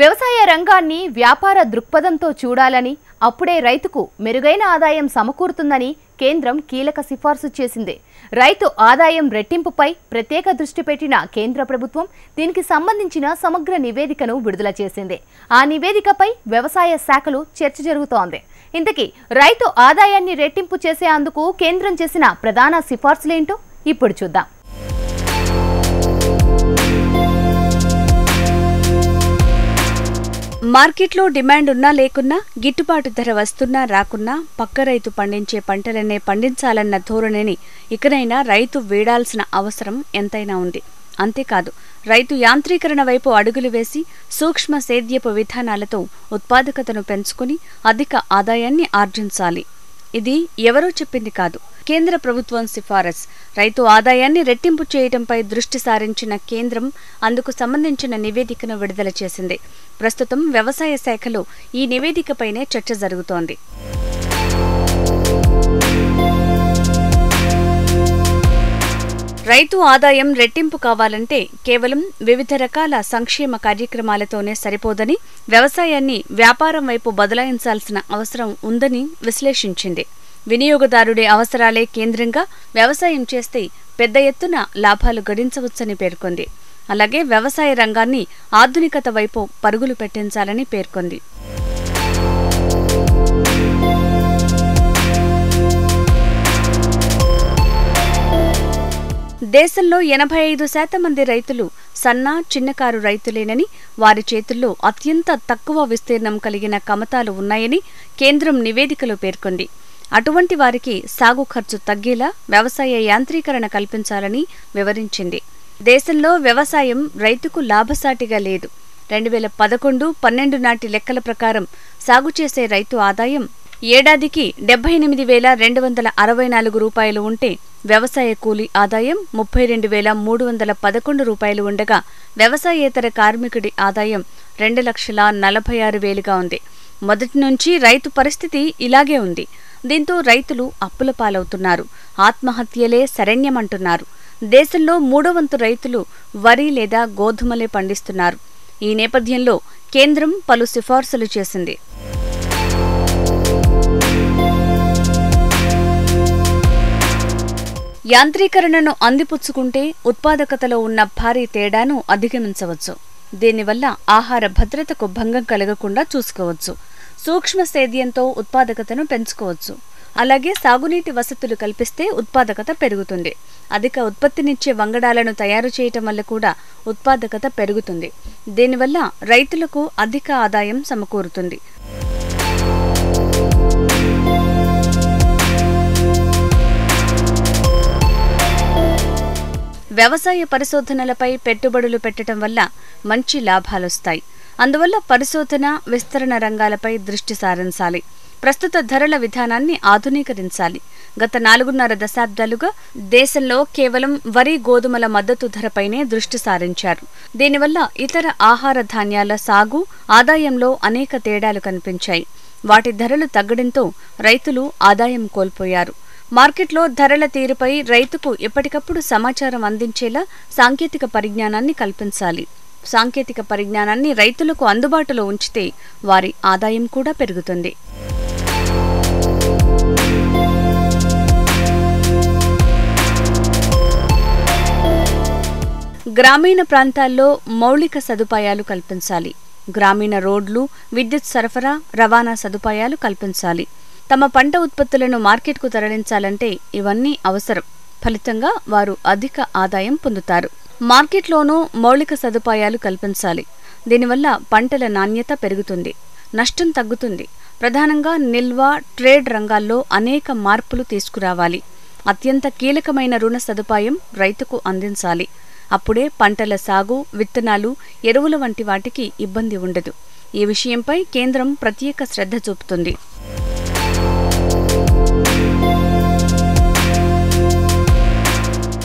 వ్యవసాయ రంగాన్ని వ్యాపార దృక్పథంతో చూడాలని అప్పుడే రైతుకు మెరుగైన ఆదాయం సమకూరుతుందని కేంద్రం కీలక సిఫార్సు చేసింది. రైతు ఆదాయం రెట్టింపుపై ప్రత్యేక దృష్టి పెట్టిన కేంద్ర ప్రభుత్వం దీనికి సంబంధించిన సమగ్ర నివేదికను విడుదల చేసింది. ఆ నివేదికపై వ్యవసాయ శాఖలు చర్చ జరుగుతోంది. ఇంతకీ రైతు ఆదాయాన్ని రెట్టింపు చేసే అందుకు కేంద్రం చేసిన ప్రధాన సిఫార్సులేంటో ఇప్పుడు చూద్దాం. మార్కెట్లో డిమాండ్ ఉన్నా లేకున్నా గిట్టుబాటు ధర వస్తున్నా రాకున్నా పక్క రైతు పండించే పంటలనే పండించాలన్న ధోరణిని ఇకనైనా రైతు వీడాల్సిన అవసరం ఎంతైనా ఉంది. అంతేకాదు రైతు యాంత్రీకరణ వైపు అడుగులు వేసి సూక్ష్మ సేద్యపు విధానాలతో ఉత్పాదకతను పెంచుకుని అధిక ఆదాయాన్ని ఆర్జించాలి. ఇది ఎవరో చెప్పింది కాదు. కేంద్ర ప్రభుత్వం సిఫారసు. రైతు ఆదాయాన్ని రెట్టింపు చేయడంపై దృష్టి సారించిన కేంద్రం అందుకు సంబంధించిన నివేదికను విడుదల చేసింది. ప్రస్తుతం వ్యవసాయ శాఖలో ఈ నివేదికపైనే చర్చ జరుగుతోంది. రైతు ఆదాయం రెట్టింపు కావాలంటే కేవలం వివిధ రకాల సంక్షేమ కార్యక్రమాలతోనే సరిపోదని వ్యవసాయాన్ని వ్యాపారం వైపు బదలాయించాల్సిన అవసరం ఉందని విశ్లేషించింది. వినియోగదారుడి అవసరాలే కేంద్రంగా వ్యవసాయం చేస్తే పెద్ద ఎత్తున లాభాలు గడించవచ్చని పేర్కొంది. అలాగే వ్యవసాయ రంగాన్ని ఆధునికత వైపు పరుగులు పెట్టించాలని పేర్కొంది. దేశంలో ఎనభై ఐదు శాతం మంది రైతులు సన్న చిన్నకారు రైతులేనని వారి చేతుల్లో అత్యంత తక్కువ విస్తీర్ణం కలిగిన కమతాలు ఉన్నాయని కేంద్రం నివేదికలో పేర్కొంది. అటువంటి వారికి సాగు ఖర్చు తగ్గేలా వ్యవసాయ యాంత్రీకరణ కల్పించాలని వివరించింది. దేశంలో వ్యవసాయం రైతుకు లాభసాటిగా లేదు. రెండు వేల పదకొండు పన్నెండు నాటి లెక్కల ప్రకారం సాగు చేసే రైతు ఆదాయం ఏడాదికి డెబ్బై ఎనిమిది వేల రెండు వందల అరవై నాలుగు రూపాయలు ఉంటే వ్యవసాయ కూలీ ఆదాయం ముప్పై రెండు వేల మూడు వందల పదకొండు రూపాయలు ఉండగా వ్యవసాయేతర కార్మికుడి ఆదాయం రెండు లక్షల నలభై ఆరు వేలుగా ఉంది. మొదటి నుంచి రైతు పరిస్థితి ఇలాగే ఉంది. దీంతో రైతులు అప్పుల పాలవుతున్నారు. ఆత్మహత్యలే శరణ్యమంటున్నారు. దేశంలో మూడో వంతు రైతులు వరి లేదా గోధుమలే పండిస్తున్నారు. ఈ నేపథ్యంలో కేంద్రం పలు సిఫార్సులు చేసింది. యాంత్రీకరణను అందిపుచ్చుకుంటే ఉత్పాదకతలో ఉన్న భారీ తేడాను అధిగమించవచ్చు. దీనివల్ల ఆహార భద్రతకు భంగం కలగకుండా చూసుకోవచ్చు. సూక్ష్మ సేద్యంతో ఉత్పాదకతను పెంచుకోవచ్చు. అలాగే సాగునీటి వసతులు కల్పిస్తే ఉత్పాదకత పెరుగుతుంది. అధిక ఉత్పత్తినిచ్చే వంగడాలను తయారు చేయటం వల్ల కూడా ఉత్పాదకత పెరుగుతుంది. దీనివల్ల రైతులకు అధిక ఆదాయం సమకూరుతుంది. వ్యవసాయ పరిశోధనలపై పెట్టుబడులు పెట్టడం వల్ల మంచి లాభాలొస్తాయి. అందువల్ల పరిశోధన విస్తరణ రంగాలపై దృష్టి సారించాలి. ప్రస్తుత ధరల విధానాన్ని ఆధునీకరించాలి. గత నాలుగున్నర దశాబ్దాలుగా దేశంలో కేవలం వరి గోధుమల మద్దతు ధరపైనే దృష్టి సారించారు. దీనివల్ల ఇతర ఆహార ధాన్యాల సాగు ఆదాయంలో అనేక తేడాలు కనిపించాయి. వాటి ధరలు తగ్గడంతో రైతులు ఆదాయం కోల్పోయారు. మార్కెట్లో ధరల తీరుపై రైతుకు ఎప్పటికప్పుడు సమాచారం అందించేలా సాంకేతిక పరిజ్ఞానాన్ని కల్పించాలి. సాంకేతిక పరిజ్ఞానాన్ని రైతులకు అందుబాటులో ఉంచితే వారి ఆదాయం కూడా పెరుగుతుంది. గ్రామీణ ప్రాంతాల్లో మౌలిక సదుపాయాలు కల్పించాలి. గ్రామీణ రోడ్లు విద్యుత్ సరఫరా రవాణా సదుపాయాలు కల్పించాలి. తమ పంట ఉత్పత్తులను మార్కెట్కు తరలించాలంటే ఇవన్నీ అవసరం. ఫలితంగా వారు అధిక ఆదాయం పొందుతారు. మార్కెట్లోనూ మౌలిక సదుపాయాలు కల్పించాలి. దీనివల్ల పంటల నాణ్యత పెరుగుతుంది. నష్టం తగ్గుతుంది. ప్రధానంగా నిల్వ ట్రేడ్ రంగాల్లో అనేక మార్పులు తీసుకురావాలి. అత్యంత కీలకమైన రుణ సదుపాయం రైతుకు అందించాలి. అప్పుడే పంటల సాగు విత్తనాలు ఎరువుల వంటి వాటికి ఇబ్బంది ఉండదు. ఈ విషయంపై కేంద్రం ప్రత్యేక శ్రద్ధ చూపుతుంది.